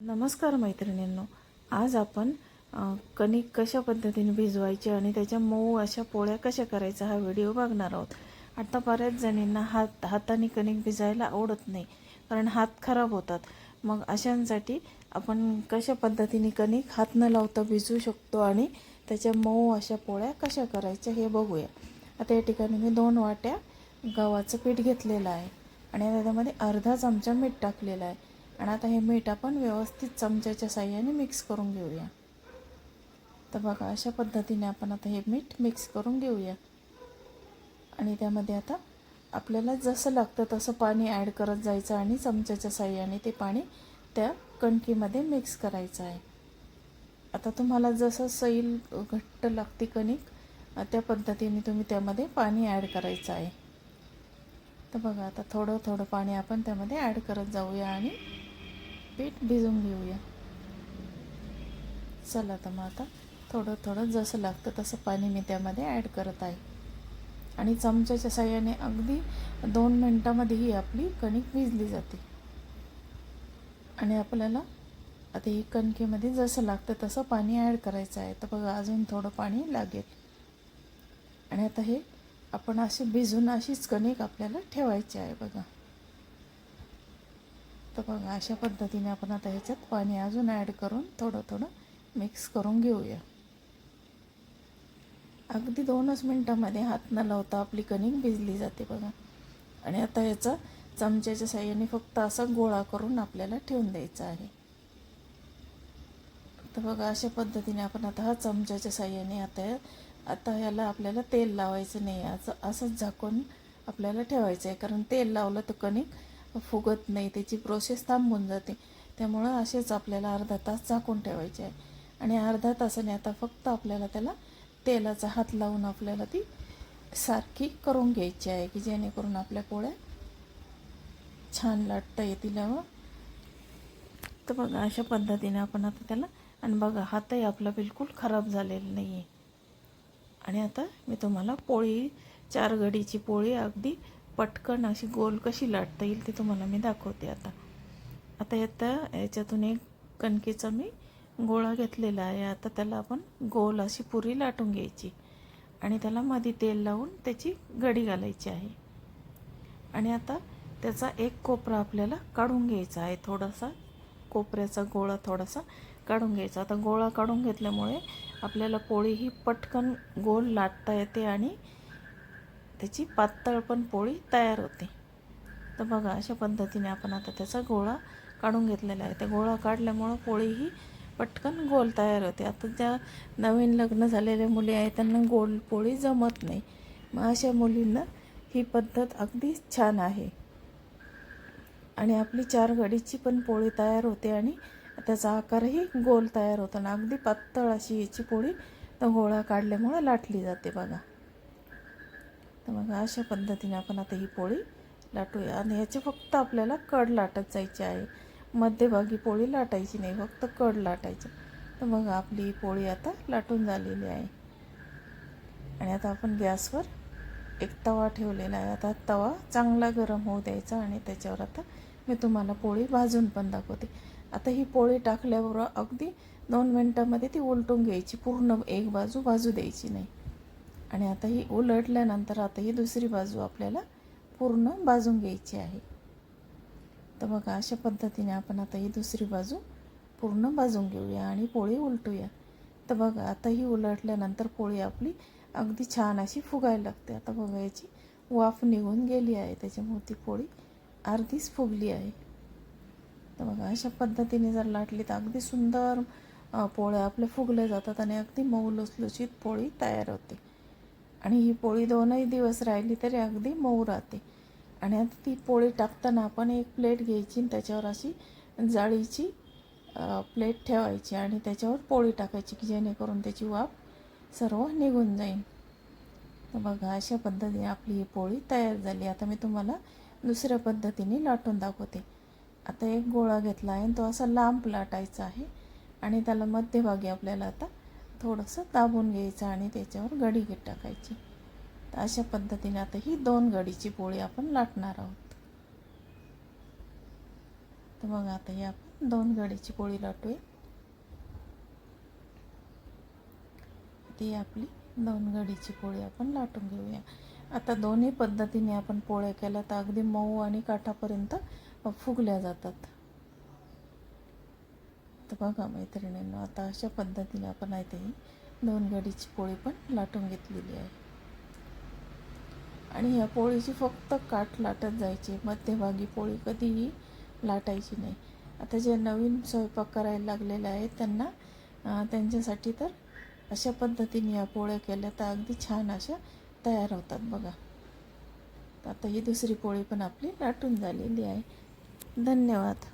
नमस्कार मैत्रिणींनो. आज आपण कणिक कशा पद्धतीने भिजवायचे आणि त्याच्या मऊ अशा पोळ्या कशा करायचा हा व्हिडिओ बघणार आहोत. आता बऱ्याच जणींना हात हाताने कणिक भिजायला आवडत नाही कारण हात खराब होतात. मग अशांसाठी आपण कशा पद्धतीने कणिक हात न लावता भिजू शकतो आणि त्याच्या मऊ अशा पोळ्या कशा करायच्या हे बघूया. आता या ठिकाणी मी दोन वाट्या गव्हाचं पीठ घेतलेलं आहे आणि त्याच्यामध्ये अर्धा चमचा मीठ टाकलेला आहे. आणि आता हे मीठ आपण व्यवस्थित चमच्याच्या साह्याने मिक्स करून घेऊया. तर बघा अशा पद्धतीने आपण आता हे मीठ मिक्स करून घेऊया. आणि त्यामध्ये आता आपल्याला जसं लागतं तसं पाणी ॲड करत जायचं आणि चमच्याच्या साह्याने ते पाणी त्या कणकीमध्ये मिक्स करायचं आहे. आता तुम्हाला जसं सैल घट्ट लागते कणिक त्या पद्धतीने तुम्ही त्यामध्ये पाणी ॲड करायचं आहे. तर बघा आता थोडं थोडं पाणी आपण त्यामध्ये ॲड करत जाऊया आणि पीठ भिजून घेऊया. चला तर मग आता थोडं थोडं जसं लागतं तसं पाणी मी त्यामध्ये ॲड करत आहे. आणि चमच्याच्या साह्याने अगदी दोन मिनटामध्ये ही आपली कणिक भिजली जाते. आणि आपल्याला आता ही कणकेमध्ये जसं लागतं तसं पाणी ॲड करायचं आहे. तर बघा अजून थोडं पाणी लागेल. आणि आता हे आपण अशी भिजून अशीच कणिक आपल्याला ठेवायची आहे बघा. तर बघा अशा पद्धतीने आपण आता ह्याच्यात पाणी अजून ॲड करून थोडं थोडं मिक्स करून घेऊया. अगदी दोनच मिनटामध्ये हात न लावता आपली कणिक भिजली जाते बघा. आणि आता ह्याचा चमच्याच्या साह्याने फक्त असा गोळा करून आपल्याला ठेवून द्यायचा आहे. तर बघा अशा पद्धतीने आपण आता हा चमच्याच्या साह्याने आता आता ह्याला आपल्याला तेल लावायचं नाही असं असंच झाकून आपल्याला ठेवायचं आहे. कारण तेल लावलं तर कणिक फुगत नाही त्याची प्रोसेस थांबून जाते. त्यामुळं असेच आपल्याला अर्धा तास झाकून ठेवायचे आहे. आणि अर्धा तासाने आता फक्त आपल्याला त्याला तेलाचा हात लावून आपल्याला ती सारखी करून घ्यायची आहे की जेणेकरून आपल्या पोळ्या छान लाटता येतील. तर बघा अशा पद्धतीने आपण आता त्याला आणि बघा हातही आपला बिलकुल खराब झालेला नाही आहे आणि आता मी तुम्हाला पोळी चार घडीची पोळी अगदी पटकन अशी गोल कशी लाटता येईल ते तुम्हाला मी दाखवते आता. आता आता याच्यातून एक कणकेचा मी गोळा घेतलेला आहे. आता त्याला आपण गोल अशी पुरी लाटून घ्यायची आणि त्याला मध्ये तेल लावून त्याची गडी घालायची आहे. आणि आता त्याचा एक कोपरा आपल्याला काढून घ्यायचा आहे. थोडासा कोपऱ्याचा गोळा थोडासा काढून घ्यायचा. आता गोळा काढून घेतल्यामुळे आपल्याला पोळी ही पटकन गोल लाटता येते आणि त्याची पातळ पण पोळी तयार होते. तर बघा अशा पद्धतीने आपण आता त्याचा गोळा काढून घेतलेला आहे. त्या गोळा काढल्यामुळं पोळी ही पटकन गोल तयार होते. आता ज्या नवीन लग्न झालेल्या मुली आहेत त्यांना गोल पोळी जमत नाही. मग अशा मुलींना ही पद्धत अगदी छान आहे. आणि आपली चार घडीची पण पोळी तयार होते आणि त्याचा आकारही गोल तयार होतो. आणि अगदी पातळ अशी याची पोळी तर गोळा काढल्यामुळं लाटली जाते बघा. तर मग अशा पद्धतीने आपण आता ही पोळी लाटूया. आणि ह्याचे फक्त आपल्याला कड लाटत जायची आहे. मध्यभागी पोळी लाटायची नाही फक्त कड लाटायचं. तर मग आपली ही पोळी आता लाटून झालेली आहे. आणि आता आपण गॅसवर एक तवा ठेवलेला आहे. आता तवा चांगला गरम होऊ द्यायचा आणि त्याच्यावर आता मी तुम्हाला पोळी भाजून पण दाखवते. आता ही पोळी टाकल्यावर अगदी दोन मिनटामध्ये ती उलटून घ्यायची. पूर्ण एक बाजू भाजू द्यायची नाही. आणि आता ही उलटल्यानंतर आता ही दुसरी बाजू आपल्याला पूर्ण भाजून घ्यायची आहे. तर बघा अशा पद्धतीने आपण आता ही दुसरी बाजू पूर्ण भाजून घेऊया आणि पोळी उलटूया. तर बघा आता ही उलटल्यानंतर पोळी आपली अगदी छान अशी फुगायला लागते. आता बघा याची वाफ निघून गेली आहे. त्याच्यामुळे ती पोळी अर्धीच फुगली आहे. तर बघा अशा पद्धतीने जर लाटली तर अगदी सुंदर पोळ्या आपल्या फुगल्या जातात आणि अगदी मऊ लुसलुशीत पोळी तयार होते. आणि ही पोळी दोनही दिवस राहिली तरी अगदी मऊ राहते. आणि आता ती पोळी टाकताना आपण एक प्लेट घ्यायची आणि त्याच्यावर अशी जाळीची प्लेट ठेवायची आणि त्याच्यावर पोळी टाकायची की जेणेकरून त्याची वाफ सर्व निघून जाईल. तर बघा अशा पद्धतीने आपली ही पोळी तयार झाली. आता मी तुम्हाला दुसऱ्या पद्धतीने लाटून दाखवते. आता एक गोळा घेतला आहे आणि तो असा लांब लाटायचा आहे आणि त्याला मध्यभागी आपल्याला आता थोडंसं दाबून घ्यायचं आणि त्याच्यावर गडी घेत टाकायची. तर अशा पद्धतीने आता ही दोन गडीची पोळी आपण लाटणार आहोत. तर मग आता ही आपण दोन घडीची पोळी लाटूया. ती आपली दोन घडीची पोळी आपण लाटून घेऊया. आता दोन्ही पद्धतीने आपण पोळ्या केल्या तर अगदी मऊ आणि काठापर्यंत फुगल्या जातात. तर बघा मैत्रिणींना आता अशा पद्धतीने आपण आहे ते दोन घडीची पोळी पण लाटून घेतलेली आहे. आणि ह्या पोळीची फक्त काठ लाटत जायची मध्यभागी पोळी कधीही लाटायची नाही. आता जे नवीन स्वयंपाक करायला लागलेले आहेत त्यांना त्यांच्यासाठी तर अशा पद्धतीने या पोळ्या केल्या तर अगदी छान अशा तयार होतात बघा. आता ही दुसरी पोळी पण आपली लाटून झालेली आहे. धन्यवाद.